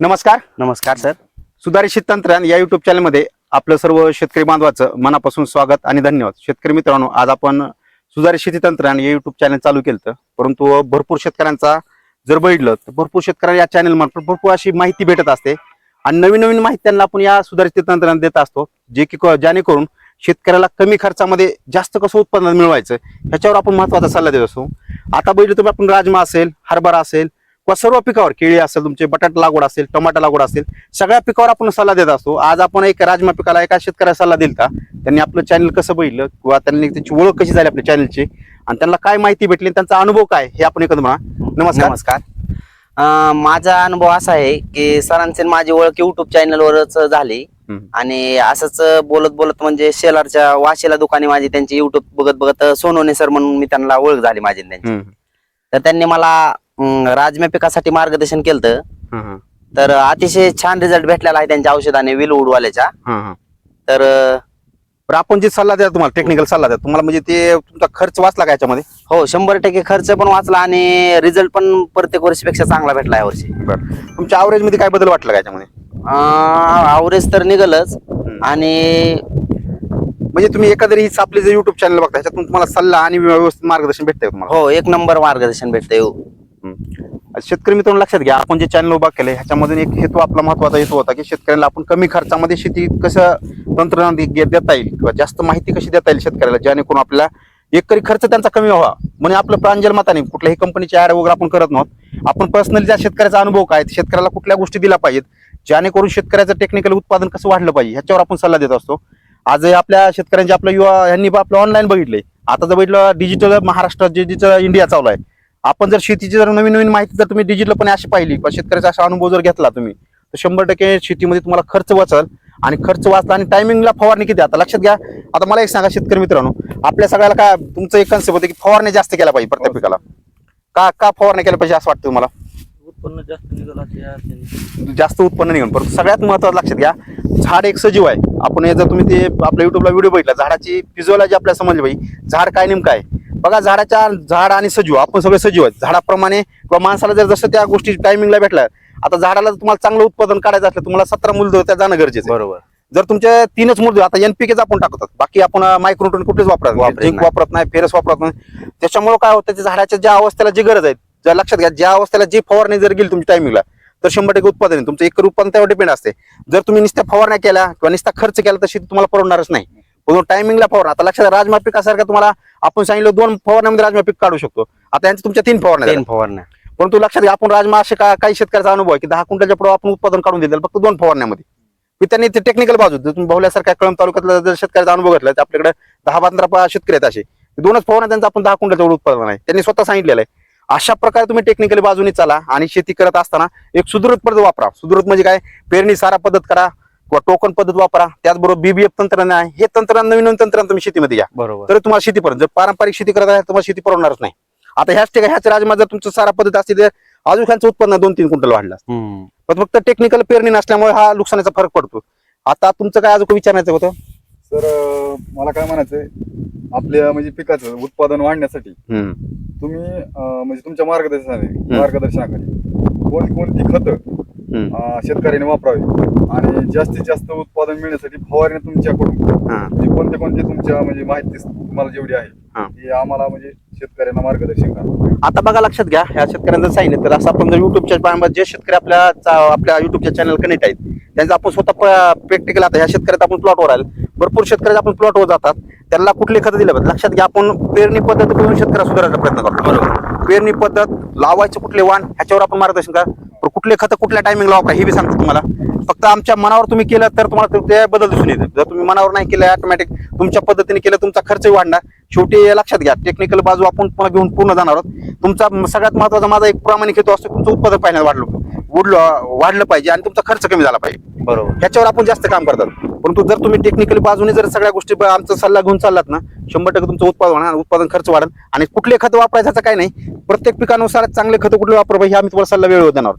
नमस्कार. नमस्कार सर. सुधारित शेततंत्रज्ञान या युट्यूब चॅनलमध्ये आपलं सर्व शेतकरी बांधवाचं मनापासून स्वागत आणि धन्यवाद. शेतकरी मित्रांनो आज आपण सुधारित शेती तंत्रज्ञान या युट्यूब चॅनल चालू केलं परंतु भरपूर शेतकऱ्यांचा जर बघितलं तर भरपूर शेतकऱ्यांना या चॅनल मार्फत भरपूर अशी माहिती भेटत असते आणि नवीन नवीन माहिती त्यांना आपण या सुधारित शेती तंत्रज्ञान देत असतो जे की जेणेकरून शेतकऱ्याला कमी खर्चामध्ये जास्त कसं उत्पन्न मिळवायचं ह्याच्यावर आपण महत्त्वाचा सल्ला देत असतो. आता बघितलं तुम्ही आपण राजमा असेल हरभरा असेल किंवा सर्व पिकावर केळी असेल तुमचे बटाटा लागवड असेल टमाटा लागवड असेल सगळ्या पिकावर आपण सल्ला देत असतो. आज आपण एक राजमा पिकाला एका शेतकऱ्याला सल्ला दिलता त्यांनी आपलं चॅनल कसं बघितलं किंवा त्यांनी त्याची ओळख कशी झाली आपल्या चॅनलची आणि त्यांना काय माहिती भेटली त्यांचा अनुभव काय हे आपण एकत्र म्हणा. नमस्कार. नमस्कार. माझा अनुभव असा आहे की सरांचे माझी ओळख युट्यूब चॅनलवरच झाली. आणि असंच बोलत बोलत म्हणजे शेलारच्या वाशेला दुकाने माझी त्यांची युट्यूब बघत बघत सोनवणे सर म्हणून मी त्यांना ओळख झाली माझी त्यांची. तर त्यांनी मला अं, राजम्या पिकासाठी मार्गदर्शन केलं. तर अतिशय छान रिझल्ट भेटलेला आहे त्यांच्या औषधाने विलवूडवाल्याच्या हं, हं. तर अं, बरं आपण जे सल्ला द्या तुम्हाला टेक्निकल सल्ला द्या. तुम्हाला म्हणजे ते तुमचा खर्च वाचला का याच्यामध्ये? हो शंभर टक्के खर्च पण वाचला आणि रिझल्ट पण प्रत्येक वर्षीपेक्षा चांगला भेटला या वर्षी. बरं. तुमच्या अवरेजमध्ये काय बदल वाटला का याच्यामध्ये? आवरेज तर निघलच आणि म्हणजे तुम्ही एखादरी ही आपले जे युट्यूब चॅनल बघता ह्याच्यातून तुम्हाला सल्ला आणि व्यवस्थित मार्गदर्शन भेटतंय तुम्हाला. हो एक नंबर मार्गदर्शन भेटतंय हो. शेतकरी मित्रांनो लक्षात घ्या आपण जे चॅनल उभा केले ह्याच्यामधून एक हेतू आपला महत्त्वाचा हेतू होता की शेतकऱ्याला आपण कमी खर्चामध्ये शेती कसं तंत्रज्ञान देता येईल किंवा जास्त माहिती कशी देता येईल शेतकऱ्याला जेणेकरून आपला एकरी खर्च त्यांचा कमी व्हावा. म्हणजे आपलं प्रांजल मताने कुठल्याही कंपनीची ऍड वगैरे आपण करत नव्हत. आपण पर्सनली त्या शेतकऱ्याचा अनुभव काय शेतकऱ्याला कुठल्या गोष्टी दिल्या पाहिजेत जेणेकरून शेतकऱ्याचं टेक्निकल उत्पादन कसं वाढलं पाहिजे ह्याच्यावर आपण सल्ला देत असतो. आज आपल्या शेतकऱ्यांचे आपल्या युवा यांनी आपलं ऑनलाईन बघितलंय. आता जर बघितलं डिजिटल महाराष्ट्र डिजिटल इंडिया चालू आहे आपण जर शेतीची जर नवीन नवीन माहिती जर तुम्ही डिजिटलपणे अशी पाहिली किंवा शेतकऱ्याचा असा अनुभव जर घेतला तुम्ही तर शंभर टक्के शेतीमध्ये तुम्हाला खर्च वाचल आणि खर्च वाचला आणि टायमिंगला फवारणी किती आता लक्षात घ्या आता मला एक सांगा शेतकरी मित्रांनो आपल्या सगळ्याला काय तुमचं एक कन्सेप्ट होतं की फवारणी जास्त केल्या पाहिजे प्रत्येक पिकाला. का का फवारणी केल्या पाहिजे असं वाटतं तुम्हाला? उत्पन्न जास्त निघालं. जास्त उत्पन्न निघून परंतु सगळ्यात महत्वाचं लक्षात घ्या झाड एक सजीव आहे. आपण हे जर तुम्ही ते आपल्या युट्यूबला व्हिडिओ बघितला झाडाची फिजिओलॉजी आपल्याला समजली पाहिजे झाड काय नेमकं आहे? बघा झाडाच्या झाड आणि सजीव आपण सगळे सजीव आहेत. झाडाप्रमाणे किंवा माणसाला जर जसं त्या गोष्टी टायमिंगला भेटल्या आता झाडाला जर तुम्हाला चांगलं उत्पादन काढायचं असलं तुम्हाला सतरा मूलद्रव्य त्या जाणं गरजेचं. बरोबर. जर तुमचे तीनच मूलद्रव्य आता एनपीकेच आपण टाकतात. बाकी आपण मायक्रोटोन कुठेच वापरत झिंक. वापरत नाही. फेरस वापरत नाही. त्याच्यामुळे काय होतं झाडाच्या ज्या अवस्थेला जी गरज आहे जर लक्षात घ्या ज्या अवस्थेला जी फवारणी जर गेली तुमच्या टायमिंगला तर शंभर टक्के उत्पादन आहे. तुमचं एक उत्पादन त्यावर डिपेंड असते. जर तुम्ही नुसत्या फवारण्या केल्या किंवा नुसता खर्च केला तर शेती तुम्हाला परवडणारच नाही. पण टायमिंगला फवारणं आता लक्षात राजमा पिकासारखं तुम्हाला आपण सांगितलं दोन फवारण्यामध्ये राजमा पीक काढू शकतो. आता यांच्या तुमच्या तीन फवारण्या. तीन फवारण्या. परंतु लक्षात घ्या आपण राजमा असे का काही शेतकऱ्याचा अनुभव आहे की दहा क्विंटलच्या पुढे आपण उत्पादन काढून दिलं फक्त दोन फवारण्यामध्ये. की त्यांनी ते टेक्निकल बाजू तुम्ही बहुल्यासारख्या कळम तालुक्यातला जर शेतकऱ्याचा अनुभव घेतला तर आपल्याकडे दहा पंधरा शेतकरी आहेत असे. दोनच फवारण्या त्यांचं आपण दहा क्विंटलच्या पुढे उत्पादन आहे. त्यांनी स्वतः सांगितलेलं आहे. अशा प्रकारे तुम्ही टेक्निकली बाजूने चाला आणि शेती करत असताना एक सुदृढ पद्धत वापरा. सुदृढ म्हणजे काय? पेरणी सारा पद्धत करा किंवा टोकन पद्धत वापरा. त्याचबरोबर बीबीएफ तंत्रज्ञान आहे. हे तंत्रज्ञान नवीन नवीन तंत्रज्ञान तुम्ही शेतीमध्ये घ्या. बरोबर. तर तुम्हाला शेती पर्यंत जर पारंपरिक शेती करत आहे तुम्हाला शेती परवडणारच नाही. आता ह्याच ठिकाणी ह्याच राजमा जर तुमचं सारा पद्धत असते तर अजून ह्यांचं उत्पन्न दोन तीन क्विंटल वाढलं. पण फक्त टेक्निकल पेरणी नसल्यामुळे हा नुकसानाचा फरक पडतो. आता तुमचं काय अजून विचारायचं होतं सर मला काय म्हणायचंय? आपल्या म्हणजे पिकाचं उत्पादन वाढण्यासाठी हम्म. तुम्ही अं, म्हणजे तुमच्या मार्गदर्शनाने मार्गदर्शनाखाली कोणकोणती खतं हम्म. अं, शेतकऱ्याने वापरावी आणि जास्तीत जास्त उत्पादन मिळण्यासाठी फवारण्या तुमच्याकडून हा. म्हणजे कोणते कोणते तुमच्या म्हणजे माहिती तुम्हाला जेवढी हा. आहे ती आम्हाला म्हणजे शेतकऱ्यांना मार्गदर्शन करा आता बघा लक्षात घ्या ह्या शेतकऱ्यांना जर सांगितलं तर असं आपण जर युट्यूबच्या जे शेतकरी आपल्या चा- आपल्या युट्यूबच्या चॅनल कनेक्ट आहेत त्यांचं आपण स्वतः प्रॅक्टिकल आता ह्या शेतकऱ्यात आपण प्लॉटवर आलो भरपूर शेतकरी आपण प्लॉटवर जातात. त्यांना कुठले खतं दिले पाहिजे? लक्षात घ्या आपण पेरणी पद्धत करून शेतकऱ्या सुधारायचा प्रयत्न करतो. बरोबर. पेरणी पद्धत लावायचे कुठले वाण ह्याच्यावर आपण मार्गदर्शन करा. पण कुठले खतं कुठल्या टायमिंगला वापरा हे बी सांगतो तुम्हाला. फक्त आमच्या मनावर तुम्ही केलं तर तुम्हाला ते- बदल दिसून येते जर तुम्ही मनावर नाही केलं ऑटोमॅटिक तुमच्या पद्धतीने केलं तुमचा खर्चही वाढणार. शेवटी लक्षात घ्या टेक्निकल बाजू आपण पुन्हा घेऊन पूर्ण जाणार आहोत. तुमचा सगळ्यात महत्त्वाचा माझा एक प्रामाणिक हेतू असतो तुमचं उत्पादन पाहिजे वाढलं. वाढलं वाढलं पाहिजे आणि तुमचा खर्च कमी झाला पाहिजे. बरोबर. ह्याच्यावर आपण जास्त काम करतात. परंतु जर तुम्ही टेक्निकली बाजूने जर सगळ्या गोष्टी आमचा सल्ला घेऊन चाललात ना शंभर टक्के तुमचं उत्पादन होणार उत्पादन खर्च वाढेल. आणि कुठले खत वापरायचं काय नाही. प्रत्येक पिकानुसार चांगले खत कुठले वापर हे आम्ही तुम्हाला सल्ला वेळ देणार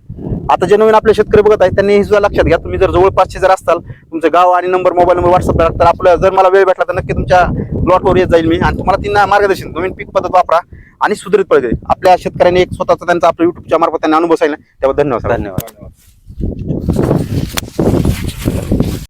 आता जे नवीन आपले शेतकरी बघत आहेत त्यांनी हे सुद्धा लक्षात घ्या. तुम्ही जर जवळपासचे जर असाल तुमचं गाव आणि नंबर मोबाईल नंबर व्हॉट्सअप तर आपलं जर मला वेळ भेटला तर नक्की तुमच्या प्लॉटवर येत जाईल मी. आणि तुम्हाला त्यांना मार्गदर्शन नवीन पीक पद्धत वापरा आणि सुधारित पडते आपल्या शेतकऱ्यांनी एक स्वतःचा त्यांचा आपल्या युट्यूबच्या मार्फत त्यांना अनुभव सांगितला. त्याबद्दल धन्यवाद धन्यवाद. धन्यवाद.